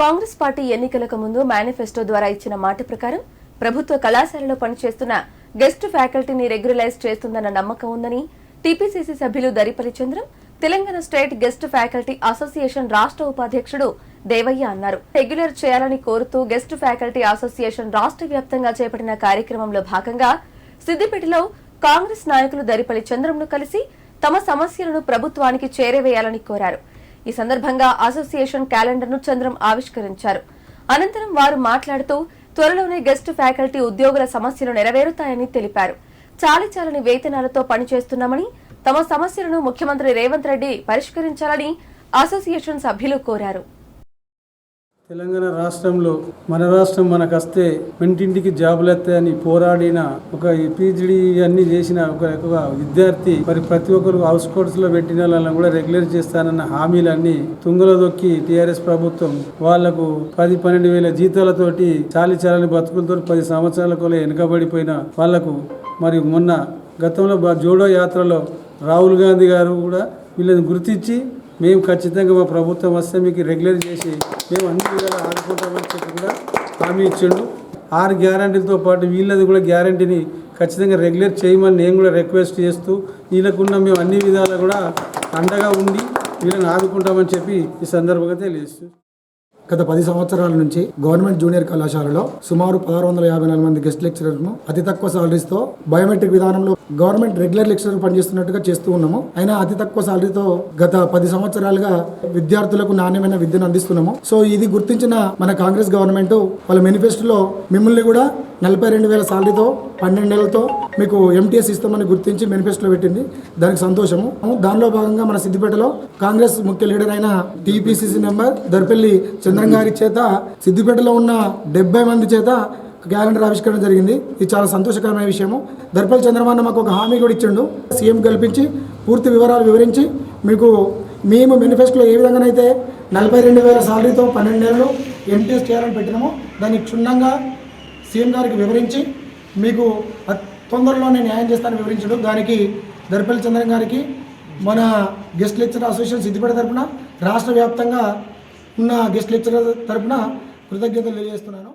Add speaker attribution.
Speaker 1: Congress party ఎన్నికలకు ముందు manifesto ద్వారా ఇచ్చిన మాట ప్రకారం ప్రభుత్వ కళాశాలలో పనిచేస్తున్న గెస్ట్ ఫ్యాకల్టీని రెగ్యులైజ్ చేస్తుందన్న నమ్మకం ఉందని టీపీసీసీ సభ్యులు Daripalli Chandram Telangana state guest faculty association రాష్ట్ర ఉపాధ్యక్షుడు దేవయ్య అన్నారు. రెగ్యులర్ చేయాలని కోరుతూ గెస్ట్ ఫ్యాకల్టీ అసోసియేషన్ రాష్ట్ర వ్యాప్తంగా చేపట్టిన కార్యక్రమంలో భాగంగా సిద్దిపేటలో కాంగ్రెస్ నాయకులు దరిపల్లి చంద్రంను కలిసి తమ సమస్యలను ప్రభుత్వానికి చేరవేయాలని కోరారు. ఈ సందర్భంగా అసోసియేషన్ క్యాలెండర్ను చంద్రం ఆవిష్కరించారు. అనంతరం వారు మాట్లాడుతూ త్వరలోనే గెస్ట్ ఫ్యాకల్టీ ఉద్యోగుల సమస్యలు నెరవేరుతాయని తెలిపారు. చాలి చాలని వేతనాలతో పనిచేస్తున్నామని తమ సమస్యలను ముఖ్యమంత్రి రేవంత్ రెడ్డి పరిష్కరించాలని అసోసియేషన్ సభ్యులు కోరారు.
Speaker 2: తెలంగాణ రాష్ట్రంలో మన రాష్ట్రం మనకు వస్తే ఇంటింటికి జాబులు వస్తాయని పోరాడిన ఒక పీజీడీ అన్ని చేసిన ఒక విద్యార్థి మరి ప్రతి ఒక్కరు హౌస్ కోర్ట్స్లో పెట్టిన వాళ్ళని కూడా రెగ్యులర్ చేస్తానన్న హామీలన్నీ తుంగలో దొక్కి టీఆర్ఎస్ ప్రభుత్వం వాళ్ళకు పది పన్నెండు వేల జీతాలతోటి చాలి చాలని బతుకులతో పది సంవత్సరాల కొల వెనుకబడిపోయిన వాళ్ళకు మరి మొన్న గతంలో జోడో యాత్రలో రాహుల్ గాంధీ గారు కూడా వీళ్ళని గుర్తించి మేము ఖచ్చితంగా మా ప్రభుత్వం వస్తే మీకు రెగ్యులర్ చేసి మేము అన్ని విధాలు ఆదుకుంటామని చెప్పి కూడా హామీ ఇచ్చిండు. ఆరు గ్యారంటీలతో పాటు వీళ్ళది కూడా గ్యారంటీని ఖచ్చితంగా రెగ్యులర్ చేయమని నేను కూడా రిక్వెస్ట్ చేస్తూ వీళ్ళకున్న మేము అన్ని విధాలు కూడా అండగా ఉండి వీళ్ళని ఆదుకుంటామని చెప్పి ఈ సందర్భంగా తెలియజేస్తూ
Speaker 3: గత పది సంవత్సరాల నుంచి గవర్నమెంట్ జూనియర్ కళాశాలలో సుమారు పదహారు వందల యాభై నాలుగు మంది గెస్ట్ లెక్చరర్ను అతి తక్కువ సాలరీస్తో బయోమెట్రిక్ విధానంలో గవర్నమెంట్ రెగ్యులర్ లెక్చరర్ పనిచేస్తున్నట్టుగా చేస్తూ ఉన్నాము. అయినా అతి తక్కువ సాలరీతో గత పది సంవత్సరాలుగా విద్యార్థులకు నాణ్యమైన విద్యను అందిస్తున్నాము. సో ఇది గుర్తించిన మన కాంగ్రెస్ గవర్నమెంట్ వాళ్ళ మేనిఫెస్టోలో మిమ్మల్ని కూడా నలభై రెండు వేల సాలరీతో పన్నెండు నెలలతో మీకు ఎంటీఎస్ ఇస్తామని గుర్తించి మేనిఫెస్టోలో పెట్టింది. దానికి సంతోషము. దానిలో భాగంగా మన సిద్దిపేటలో కాంగ్రెస్ ముఖ్య లీడర్ అయిన టీపీసీసీ మెంబర్ దర్పల్లి చంద్రం గారి చేత సిద్దిపేటలో ఉన్న డెబ్బై మంది చేత క్యాలెండర్ ఆవిష్కరణ జరిగింది. ఇది చాలా సంతోషకరమైన విషయము. దర్పల్లి చంద్రమాన మాకు ఒక హామీ కూడా ఇచ్చిండు. సీఎం కల్పించి పూర్తి వివరాలు వివరించి మీకు మేము మేనిఫెస్టోలో ఏ విధంగానైతే నలభై రెండు వేల సాలరీతో పన్నెండు నెలలు ఎంటీఎస్ చేయాలని పెట్టినాము దాన్ని క్షుణ్ణంగా సీఎం గారికి వివరించి మీకు తొందరలోనే న్యాయం చేస్తానని వివరించడం దానికి దర్పల్లి చంద్రన్ గారికి మన గెస్ట్ లెక్చరర్ అసోసియేషన్ సిద్దిపేట తరపున రాష్ట్ర వ్యాప్తంగా ఉన్న గెస్ట్ లెక్చరర్ తరపున కృతజ్ఞతలు తెలియజేస్తున్నాను.